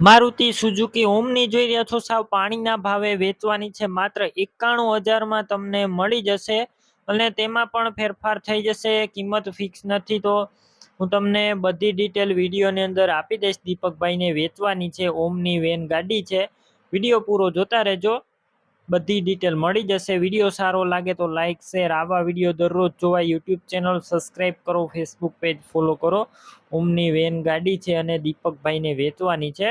Maruti Suzuki ઓમની જોઈ રહ્યા છો સાવ પાણીના ભાવે વેચવાની છે. માત્ર એકાણું હજારમાં તમને મળી જશે અને તેમાં પણ ફેરફાર થઈ જશે. કિંમત ફિક્સ નથી તો હું તમને બધી ડિટેલ વિડીયોની અંદર આપી દઈશ. દીપકભાઈને વેચવાની છે ઓમની વેન ગાડી છે. વીડિયો પૂરો જોતા રહેજો. બધી ડિટેલ મળી જશે. વીડિયો સારો લાગે તો લાઇક શેર આવા વીડિયો દરરોજ જોવા યુટ્યુબ ચેનલ સબસ્ક્રાઈબ કરો ફેસબુક પેજ ફોલો કરો. ઓમની વેન ગાડી છે અને દીપકભાઈને વેચવાની છે.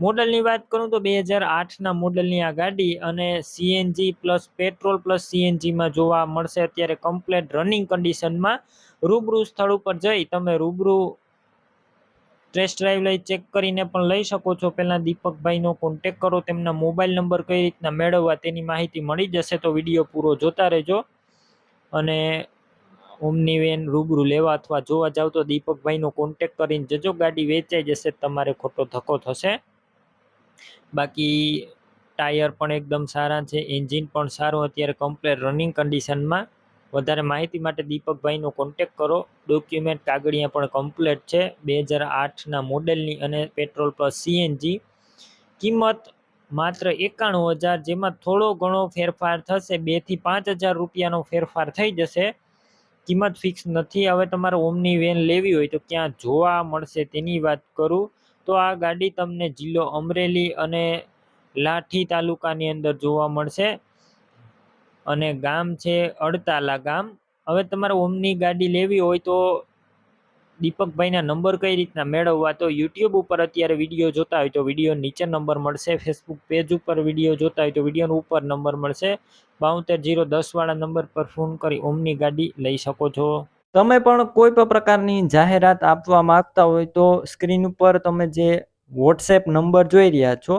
મોડલની વાત કરું તો બે હજાર આઠના મોડલની આ ગાડી અને સીએનજી પ્લસ પેટ્રોલ પ્લસ સીએનજીમાં જોવા મળશે. અત્યારે કમ્પ્લેટ રનિંગ કન્ડિશનમાં રૂબરૂ સ્થળ ઉપર જઈ તમે રૂબરૂ ટેસ્ટ ડ્રાઈવ લઈ ચેક કરીને પણ લઈ શકો છો. પહેલાં દીપકભાઈનો કોન્ટેક કરો, તેમના મોબાઈલ નંબર કઈ રીતના મેળવવા તેની માહિતી મળી જશે તો વીડિયો પૂરો જોતા રહેજો. અને ઓમની વેન રૂબરૂ લેવા અથવા જોવા જાવ તો દીપકભાઈનો કોન્ટેક કરીને જજો, ગાડી વેચાઈ જશે, તમારે ખોટો ધક્કો થશે. બાકી ટાયર પણ એકદમ સારા છે, એન્જિન પણ સારું, અત્યારે કમ્પ્લેટ રનિંગ કન્ડિશનમાં વધારે માહિતી માટે દીપકભાઈનો કોન્ટેક કરો. ડોક્યુમેન્ટ કાગળિયા પણ કમ્પ્લેટ છે. બે હજાર આઠના મોડેલની અને પેટ્રોલ પ્લસ સીએનજી કિંમત માત્ર એકાણું હજાર, જેમાં થોડો ઘણો ફેરફાર થશે. બેથી પાંચ હજાર રૂપિયાનો ફેરફાર થઈ જશે. કિંમત ફિક્સ નથી. હવે તમારે ઓમની વેન લેવી હોય તો ક્યાં જોવા મળશે તેની વાત કરું. તો આ ગાડી તમને જિલ્લો અમરેલી અને લાઠી તાલુકાની અંદર જોવા મળશે. અને ગામ છે અડતાલા ગામ. હવે તમારે ઓમની ગાડી લેવી હોય તો દીપકભાઈના નંબર કઈ રીતના મેળવવા? તો યુટ્યુબ ઉપર અત્યારે વીડિયો જોતા હોય તો વીડિયો નીચે નંબર મળશે. ફેસબુક પેજ ઉપર વીડિયો જોતા હોય તો વિડીયોનો ઉપર નંબર મળશે. બાઉતેર જીરો દસવાળા નંબર પર ફોન કરી ઓમની ગાડી લઈ શકો છો. તમે પણ કોઈ પણ પ્રકારની જાહેરાત આપવા માંગતા હોય તો સ્ક્રીન ઉપર તમે જે વોટ્સએપ નંબર જોઈ રહ્યા છો